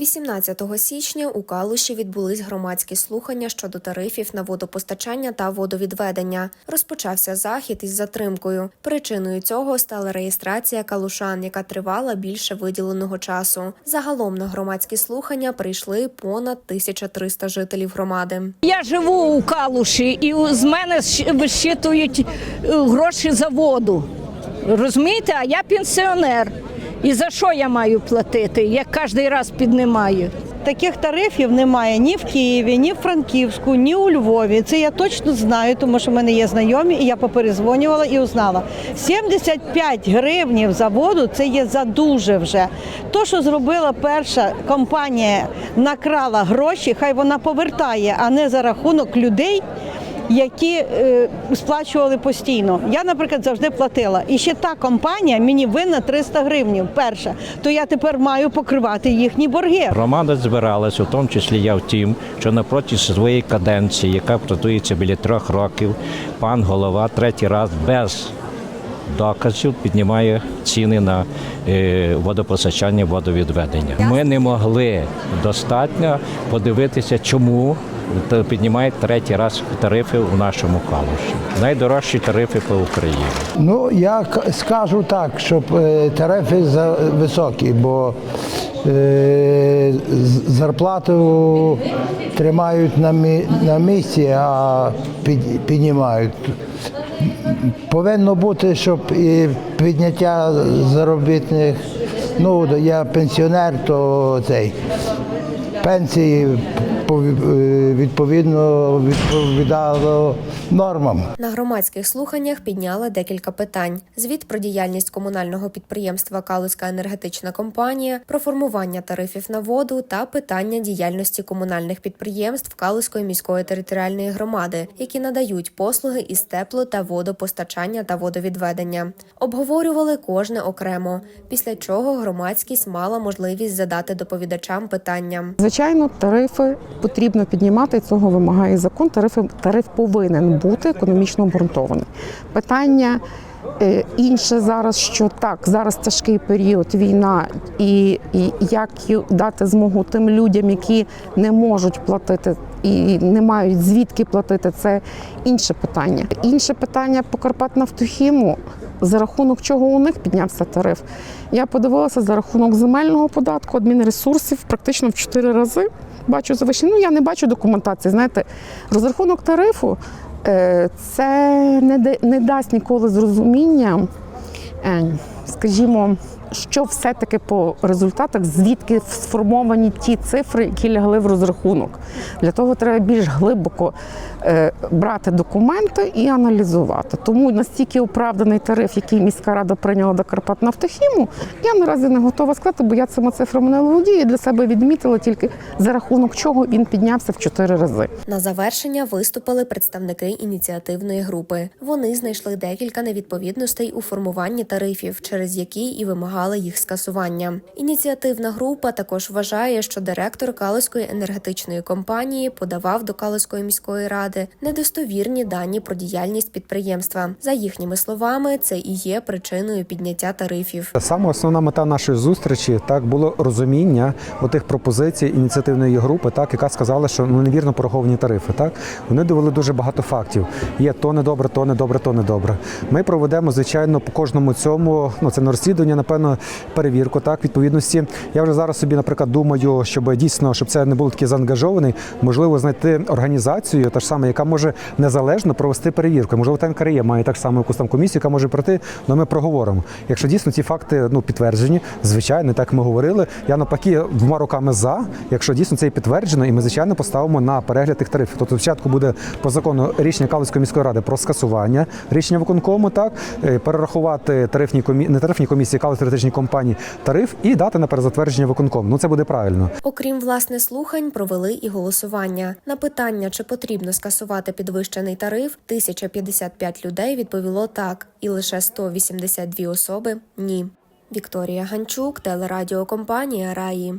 18 січня у Калуші відбулись громадські слухання щодо тарифів на водопостачання та водовідведення. Розпочався захід із затримкою. Причиною цього стала реєстрація калушан, яка тривала більше виділеного часу. Загалом на громадські слухання прийшли понад 1300 жителів громади. Я живу у Калуші і з мене вищитують е, гроші за воду. Розумієте, а я пенсіонер. І за що я маю платити, як кожен раз піднімаю? Таких тарифів немає ні в Києві, ні в Франківську, ні у Львові. Це я точно знаю, тому що в мене є знайомі, і я поперезвонювала і узнала. 75 гривнів за воду це є за дуже вже. То, що зробила перша компанія, накрала гроші, хай вона повертає, а не за рахунок людей. Які е, сплачували постійно. Я, наприклад, завжди платила. І ще та компанія мені винна 300 гривнів. Перша, то я тепер маю покривати їхні борги. Громада збиралася, у тому числі я в тім, що напроти своєї каденції, яка протується біля трьох років, пан голова третій раз без доказів піднімає ціни на е, водопостачання, водовідведення. Ми не могли достатньо подивитися, чому піднімають третій раз тарифи у нашому калуші. Найдорожчі тарифи по Україні. Ну, я скажу так, щоб е, тарифи за високі, бо е, зарплату тримають на, місці, а піднімають. Повинно бути, щоб і підняття заробітних, ну, я пенсіонер, то цей пенсії відповідно відповідало нормам. На громадських слуханнях підняли декілька питань: звіт про діяльність комунального підприємства Калузька енергетична компанія, про формування тарифів на воду та питання діяльності комунальних підприємств Калузької міської територіальної громади, які надають послуги із тепло та водопостачання та водовідведення. Обговорювали кожне окремо, після чого громадськість мала можливість задати доповідачам питання. Звичайно, тарифи потрібно піднімати. Цього вимагає закон. Тарифи тариф повинен бути економічно обґрунтований. Питання е, інше зараз, що так, зараз тяжкий період, війна, і, і як дати змогу тим людям, які не можуть платити і не мають звідки платити, це інше питання. Інше питання по Карпатнафтохіму, за рахунок чого у них піднявся тариф. Я подивилася за рахунок земельного податку, адмінресурсів практично в 4 рази. Бачу завищення. Ну я не бачу документації. Знаєте, розрахунок тарифу е, це не, да- не дасть ніколи зрозуміння, е, скажімо, що все-таки по результатах, звідки сформовані ті цифри, які лягли в розрахунок. Для того треба більш глибоко е, брати документи і аналізувати. Тому настільки оправданий тариф, який міська рада прийняла до Карпатнафтохіму, я наразі не готова сказати, бо я цими цифрами не володію. Для себе відмітила тільки за рахунок чого він піднявся в чотири рази. На завершення виступили представники ініціативної групи. Вони знайшли декілька невідповідностей у формуванні тарифів, через які і вимагали їх скасування. Ініціативна група також вважає, що директор Калузької енергетичної компанії подавав до Калузької міської ради недостовірні дані про діяльність підприємства. За їхніми словами, це і є причиною підняття тарифів. Саме основна мета нашої зустрічі так було розуміння отих пропозицій ініціативної групи, так яка сказала, що ну невірно пораховані тарифи. Так вони довели дуже багато фактів. Є то недобре, то недобре, то недобре. Ми проведемо звичайно по кожному цьому. Ну це не розслідування, напевно, перевірку. Так відповідності. Я вже зараз собі, наприклад, думаю, щоб дійсно, щоб це не було таке заангажований, можливо, знайти організацію, та ж саме, яка може незалежно провести перевірку. Можливо, та НКРЄ має так само якусь там комісію, яка може пройти, але ми проговоримо. Якщо дійсно ці факти ну підтверджені, звичайно, так ми говорили. Я навпаки двома руками за, якщо дійсно це і підтверджено, і ми звичайно поставимо на перегляд тих тарифів. Тобто спочатку буде по закону рішення Калицької міської ради про скасування рішення виконкому, так е, перерахувати тарифні комі... не тарифні комісії Калицької енергетичній компанії тариф і дати на перезатвердження виконком. Ну це буде правильно. Окрім власне слухань, провели і голосування. На питання, чи потрібно скасувати підвищений тариф, 1055 людей відповіло так, і лише 182 особи ні. Вікторія Ганчук, телерадіокомпанія Раї.